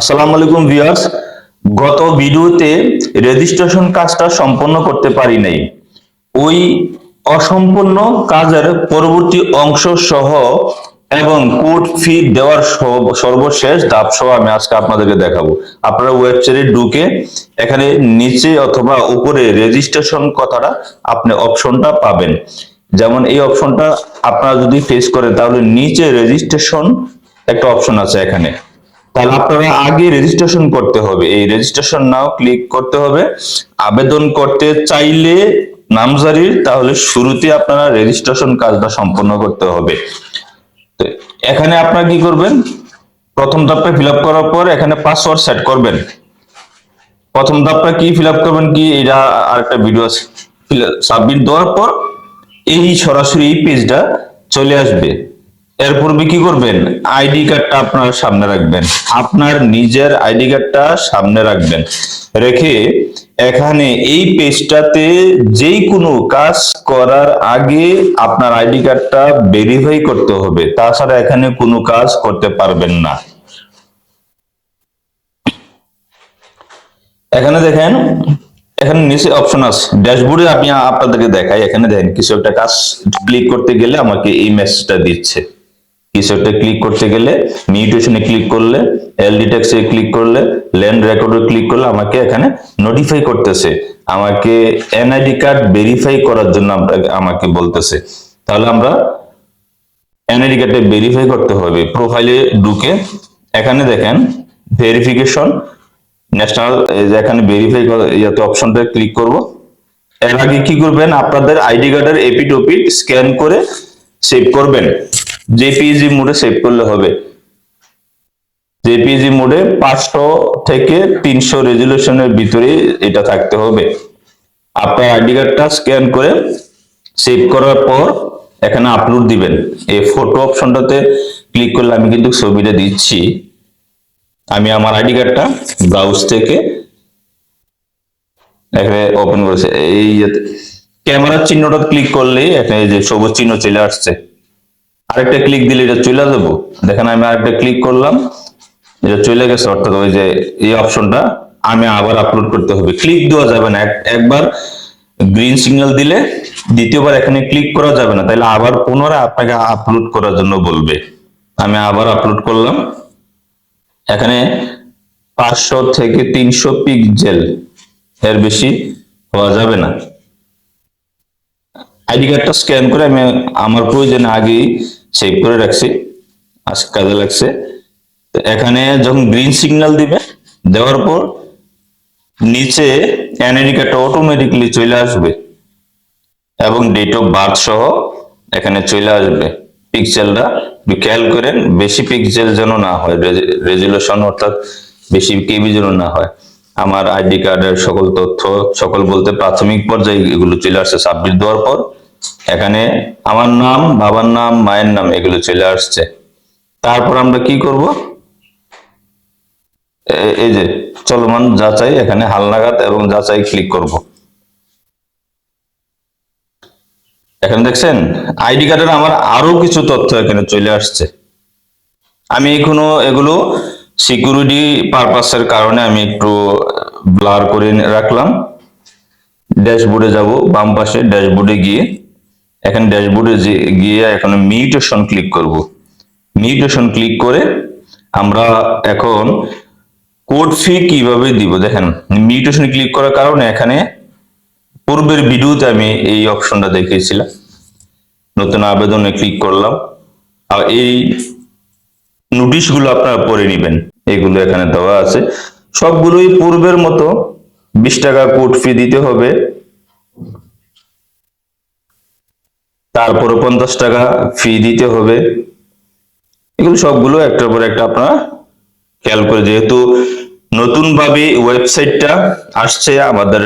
আসসালামু আলাইকুম ভিউয়ার্স। গত ভিডিওতে রেজিস্ট্রেশন কাজটা সম্পন্ন করতে পারি নাই। ওই অসম্পূর্ণ কাজের পরবর্তী অংশ সহ এবং কোড ফি দেওয়ার সর্বশেষ ধাপ সহ আমি আজকে আপনাদেরকে দেখাবো। আপনারা ওয়েবসাইটে ঢুকে এখানে নিচে অথবা উপরে রেজিস্ট্রেশন কথাটা আপনি অপশনটা পাবেন। যেমন এই অপশনটা আপনারা যদি ফেস করেন, তাহলে নিচে রেজিস্ট্রেশন একটা অপশন আছে এখানে। তাহলে আপনারা আগে রেজিস্ট্রেশন করতে হবে। এই রেজিস্ট্রেশন নাও ক্লিক করতে হবে। আবেদন করতে চাইলে নামজারির তাহলে শুরুতে আপনারা রেজিস্ট্রেশন কাজটা সম্পন্ন করতে হবে। তো এখানে আপনারা কি করবেন? প্রথম ধাপটা ফিল করার পর এখানে পাসওয়ার্ড সেট করবেন। প্রথম ধাপটা কি ফিল করবেন কি? এটা আরেকটা ভিডিও সাবমিট দেওয়ার পর এই সরাসরি এই পেজটা চলে আসবে। এর কি করবেন আইডি কার্ডটা আপনার সামনে রাখবেন। আপনার নিজের আইডি কার্ডটা সামনে রাখবেন। রেখে এখানে এই পেজটাতে যেই কোনো কাজ করার আগে আপনার আইডি কার্ডটা ভেরিফাই করতে হবে। তাছাড়া এখানে কোনো কাজ করতে পারবেন না। এখানে দেখেন, এখানে নিচে অপশন আছে। ড্যাশবোর্ডে আমি আপনাদেরকে দেখাই। এখানে দেখেন, কিছু একটা কাজ ক্লিক করতে গেলে আমাকে এই মেসেজটা দিচ্ছে। একটা ক্লিক করতে গেলে মিউটেশনে ক্লিক করলে এলডি ট্যাক্সে ক্লিক করলে ল্যান্ড রেকর্ডে ক্লিক করলে আমাকে এখানে নোটিফাই করতেছে। আমাকে এনআইডি কার্ড ভেরিফাই করার জন্য আমাকে বলতেছে। তাহলে আমরা এনআইডি কার্ডে ভেরিফাই করতে হবে। প্রোফাইলে ঢুকে এখানে দেখেন ভেরিফিকেশন ন্যাশনাল এখানে ভেরিফাই ইয়াতে অপশনটা ক্লিক করব। এর আগে কি করবেন? আপনাদের আইডি কার্ডের এপিট স্ক্যান করে সেভ করবেন। জেপিজি মোডে সেভ করলে হবে। জেপিজি মোডে পাঁচশো থেকে তিনশো রেজুলেশনের ভিতরে এটা থাকতে হবে। আপনার আইডি কার্ডটা স্ক্যান করে সেভ করার পর এখানে আপলোড দিবেন। এই ফটো অপশনটাতে ক্লিক করলে আমি কিন্তু ছবিটা দিচ্ছি। আমি আমার আইডি কার্ডটা ব্রাউজ থেকে এখানে ওপেন করেছে। এই ক্যামেরার চিহ্নটা ক্লিক করলে এখানে যে সবুজ চিহ্ন চলে আসছে। আরেকটা ক্লিক দিলে এটা চলে যাব। দেখেন আমি আরেকটা ক্লিক করলাম। এটা চলে গেছে, অর্থাৎ ওই যে এই অপশনটা আমি আবার আপলোড করতে হবে। ক্লিক দেওয়া যাবে না। একবার গ্রিন সিগন্যাল দিলে দ্বিতীয়বার এখানে ক্লিক করা যাবে না। তাহলে আবার পুনরায় আপনাকে আপলোড করার জন্য বলবে। আমি আবার আপলোড করলাম। এখানে পাঁচশো থেকে তিনশো পিক্সেল এর বেশি হওয়া যাবে না। আইডি কার্ডটা স্ক্যান করে আমি আমার প্রয়োজনে আগেই সেভ করে রাখছি। আজকে কাজে লাগছে। তো এখানে যখন গ্রিন সিগন্যাল দিবে, দেওয়ার পর নিচে কার্ডটা অটোমেটিকলি চলে আসবে। এবং ডেট অফ বার্থ সহ এখানে চলে আসবে। পিক্সেলটা খেয়াল করেন, বেশি পিক্সেল যেন না হয় রেজুলেশন অর্থাৎ বেশি কেবি যেন না হয়। আমার আইডি কার্ডের সকল তথ্য, সকল বলতে প্রাথমিক পর্যায়ে এগুলো চলে আসছে। সাবমিট দেওয়ার পর এখানে আমার নাম, বাবার নাম, মায়ের নাম এগুলো চলে আসছে। তারপর আমরা কি করব? এই যে চলমান যাচাই, এখানে হালনাগাদ এবং যাচাই ক্লিক করব। এখানে দেখছেন, আইডি কার্ডের আমার আরও কিছু তথ্য এখানে চলে আসছে। আমি এখনও এগুলো সিকিউরিটি পারপাসের কারণে আমি একটু ব্লার করে রাখলাম। ড্যাশবোর্ডে যাব, বাম পাশে ড্যাশবোর্ডে গিয়ে এখানে ড্যাশবোর্ডে গিয়ে এখানে মিউটেশন ক্লিক করব। মিউটেশন ক্লিক করে আমরা এখন কোড ফি কীভাবে দিব? দেখেন, মিউটেশন ক্লিক করার কারণে এখানে পূর্বের ভিডিওতে আমি এই অপশনটা দেখিয়েছিলাম। নতুন আবেদনে ক্লিক করলাম। আর এই নোটিশগুলো আপনারা পড়ে নেবেন। এগুলো এখানে দেওয়া আছে। সবগুলোই পূর্বের মতো। বিশ টাকা কোড ফি দিতে হবে। তারপরে পঞ্চাশ টাকা ফি দিতে হবে। এগুলো সবগুলো একটার পর একটা আপনারা খেয়াল করে, যেহেতু নতুন ভাবে ওয়েবসাইটটা আসছে আমাদের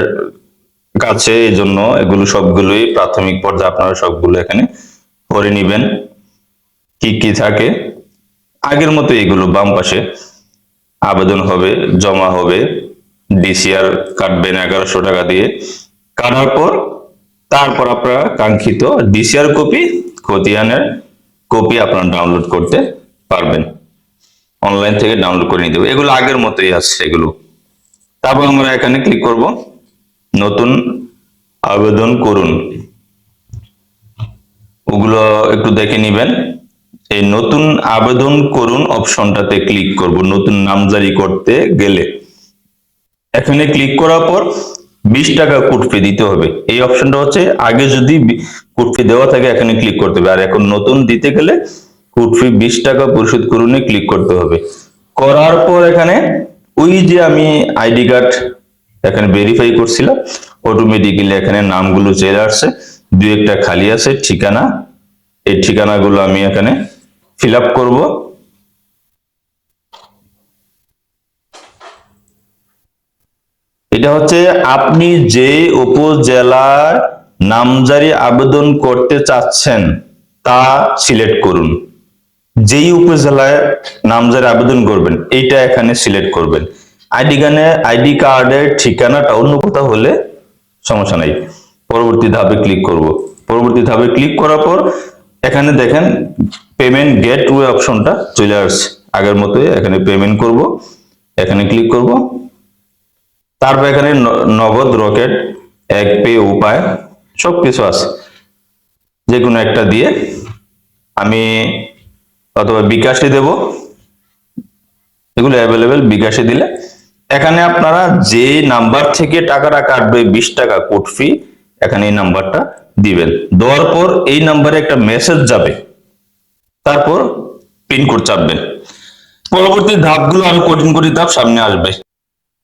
কাছে এই জন্য এগুলো সবগুলোই প্রাথমিক পর্যায়ে আপনারা সবগুলো এখানে করে নিবেন। কি কি থাকে? আগের মতো এগুলো বাম পাশে আবেদন হবে, জমা হবে ডিসিআর কাটবেন এগারোশো টাকা দিয়ে। কাটার পর তারপর আপনারা কাঙ্ক্ষিত ডিসিআর কপি খতিয়ানের কপি আপনারা ডাউনলোড করতে পারবেন। অনলাইন থেকে ডাউনলোড করে নিতে এগুলো আগের মতোই আছে এগুলো। তারপর আমরা এখানে ক্লিক করব। নতুন আবেদন করুন। ওগুলো একটু দেখে নিবেন। এই নতুন আবেদন করুন অপশনটাতে ক্লিক করব। নতুন নামজারি করতে গেলে। এখানে ক্লিক করার পর বিশ টাকা কোড দিতে হবে। এই অপশনটা হচ্ছে আগে যদি কোড ফি দেওয়া থাকে এখানে ক্লিক করতে হবে। আর এখন নতুন দিতে গেলে কোড ফি বিশ টাকা পরিশোধ করুন ক্লিক করতে হবে। করার পর এখানে ওই যে আমি আইডি কার্ড এখানে ভেরিফাই করছিলাম অটোমেটিক্যালি এখানে নামগুলো চলে আসছে। দু একটা খালি আছে, ঠিকানা। এই ঠিকানাগুলো আমি এখানে ফিল আপ করব। এটা হচ্ছে আপনি যে উপজেলার নামজারি আবেদন করতে চাচ্ছেন, তা সিলেক্ট করুন। যেই উপজেলায় নামজারি আবেদন করবেন, এইটা এখানে সিলেক্ট করবেন। আইডি গানে আইডি কার্ডের ঠিকানাটা অন্য কোথাও হলে সমস্যা নাই। পরবর্তী ধাপে ক্লিক করব। পরবর্তী ধাপে ক্লিক করার পর এখানে দেখেন পেমেন্ট গেট ওয়ে অপশনটা চলে আসছে। আগের মতোই এখানে পেমেন্ট করব। এখানে ক্লিক করব। তারপর এখানে নগদ রকেট, এক পে উপায় সব কিছু আছে। যে কোনো একটা দিয়ে আমি অথবা বিকাশে দেব। এগুলো অ্যাভেলেবেল বিকাশে দিলে। এখানে আপনারা যে নাম্বার থেকে টাকাটা কাটবে, বিশ টাকা কোড ফি এখানে এই নাম্বারটা দিবেন। দেওয়ার পর এই নাম্বারে একটা মেসেজ যাবে। তারপর পিনকোড চাপবেন। পরবর্তী ধাপগুলো আমি কঠিন কঠিন ধাপ সামনে আসবে।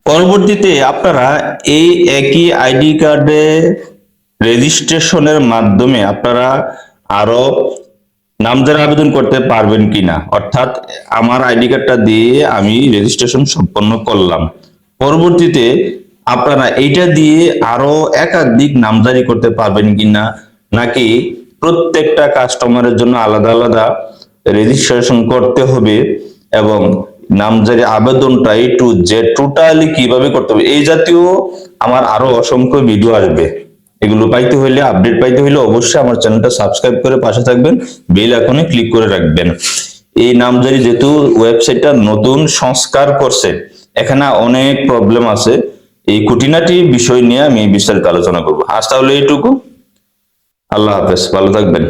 পরবর্তীতে আপনারা এই একই আইডি কার্ডে রেজিস্ট্রেশনের মাধ্যমে আপনারা আরও নামজারি আবেদন করতে পারবেন কিনা? অর্থাৎ আমার আইডি কার্ডটা দিয়ে আমি রেজিস্ট্রেশন সম্পন্ন করলাম। পরবর্তীতে আপনারা এইটা দিয়ে আরও একাধিক নামজারি করতে পারবেন কিনা? নাকি প্রত্যেকটা কাস্টমারের জন্য আলাদা আলাদা রেজিস্ট্রেশন করতে হবে এবং নামজারি আবেদনটা এই টু যে টোটালি কীভাবে করতে হবে, এই জাতীয় আমার আরও অসংখ্য ভিডিও আসবে। এগুলো পাইতে হইলে আপডেট পাইতে হইলে অবশ্যই আমার চ্যানেলটা সাবস্ক্রাইব করে পাশে থাকবেন বেল আইকনে ক্লিক করে রাখবেন। এই নামজারি যেহেতু ওয়েবসাইটটা নতুন সংস্কার করছে, এখানে অনেক প্রবলেম আছে। এই খুঁটিনাটি বিষয় নিয়ে আমি বিস্তারিত আলোচনা করব। আজ তাহলে এইটুকু। আল্লাহ হাফেজ, ভালো থাকবেন।